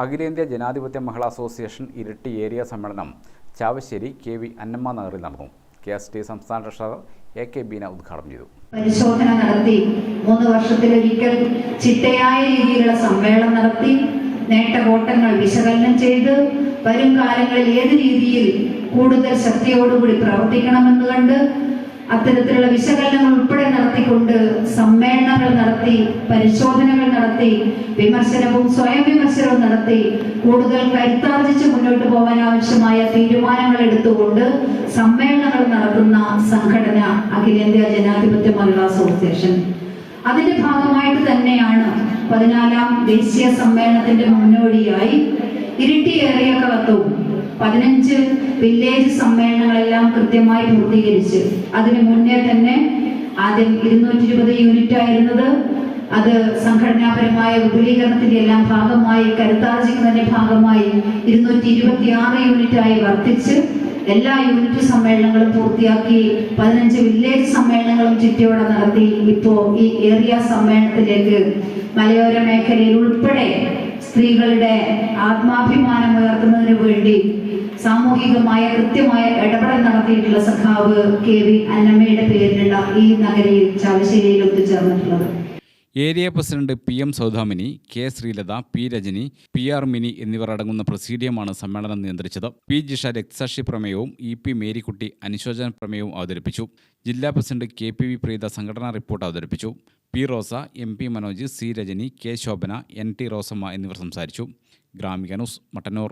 അഖിലേന്ത്യാ ജനാധിപത്യ മഹിളാ association Iritty area സമ്മേളനം ചാവശ്ശേരി കെ വി അന്നമ്മ നഗറിൽ നടന്നു. കെ എസ് ടി സംസ്ഥാന ട്രഷറർ എ കെ ബീന ഉദ്ഘാടനം ചെയ്തു. പരിശോധന നടത്തി മൂന്ന് വർഷത്തിലൊരിക്കൽ ചിട്ടയായ രീതിയിലുള്ള സമ്മേളനം നടത്തി നേട്ട കോട്ടങ്ങൾ വിശകലനം ചെയ്ത് വരും കാലങ്ങളിൽ ഏത് രീതിയിൽ കൂടുതൽ ശക്തിയോടുകൂടി പ്രവർത്തിക്കണമെന്ന് കണ്ട് അത്തരത്തിലുള്ള വിശകലനങ്ങൾ ഉൾപ്പെടെ നടത്തിക്കൊണ്ട് സമ്മേളനങ്ങൾ നടത്തി പരിശോധനകൾ നടത്തി വിമർശനവും സ്വയം വിമർശനവും നടത്തി കൂടുതൽ കരുത്താർജിച്ച് മുന്നോട്ട് പോകാൻ ആവശ്യമായ തീരുമാനങ്ങൾ എടുത്തുകൊണ്ട് സമ്മേളനങ്ങൾ നടത്തുന്ന സംഘടന അഖിലേന്ത്യാ ജനാധിപത്യ മഹിളാ അസോസിയേഷൻ. അതിന്റെ ഭാഗമായിട്ട് തന്നെയാണ് പതിനാലാം ദേശീയ സമ്മേളനത്തിന്റെ മുന്നോടിയായി ഇരിട്ടി ഏറിയ കളത്തും പതിനഞ്ച് വില്ലേജ് സമ്മേളനങ്ങളെല്ലാം കൃത്യമായി പൂർത്തീകരിച്ച്. അതിന് മുന്നേ തന്നെ ആദ്യം ഇരുന്നൂറ്റി ഇരുപത് യൂണിറ്റ് ആയിരുന്നത്. അത് സംഘടനാപരമായ വിപുലീകരണത്തിന്റെ എല്ലാം ഭാഗമായി കരുത്താർജിക്കുന്നതിന്റെ ഭാഗമായി ഇരുന്നൂറ്റി ഇരുപത്തി ആറ് യൂണിറ്റായി വർദ്ധിച്ച് എല്ലാ യൂണിറ്റ് സമ്മേളനങ്ങളും പൂർത്തിയാക്കി പതിനഞ്ച് വില്ലേജ് സമ്മേളനങ്ങളും ചുറ്റിയോടെ നടത്തി ഇപ്പോ ഈ ഏറിയ സമ്മേളനത്തിലേക്ക് മലയോര മേഖലയിൽ ഉൾപ്പെടെ സ്ത്രീകളുടെ ആത്മാഭിമാനം ഉയർത്തുന്നതിന് വേണ്ടി സാമൂഹികമായ കൃത്യമായ ഇടപെടൽ നടത്തിയിട്ടുള്ള സഖാവ് കെ വി അന്നമ്മയുടെ പേരിലുള്ള ഈ നഗരിയിൽ ചാവശ്ശേരിയിൽ ഒത്തുചേർന്നിട്ടുള്ളത്. Area president P M Saudamini K Sreelatha P Rajani P R Mini എന്നിവർ അടങ്ങുന്ന പ്രസീഡിയമാണ് സമ്മേളനം നിയന്ത്രിച്ചത്. പി ജിഷ രക്തസാക്ഷി പ്രമേയവും ഇ പി മേരിക്കുട്ടി അനുശോചന പ്രമേയവും അവതരിപ്പിച്ചു. ജില്ലാ president K P V Preetha സംഘടനാ റിപ്പോർട്ട് അവതരിപ്പിച്ചു. P Rosa M P Manoj C Rajani K Shobhana N T Rosamma എന്നിവർ സംസാരിച്ചു. ഗ്രാമിക ന്യൂസ് മട്ടന്നൂർ.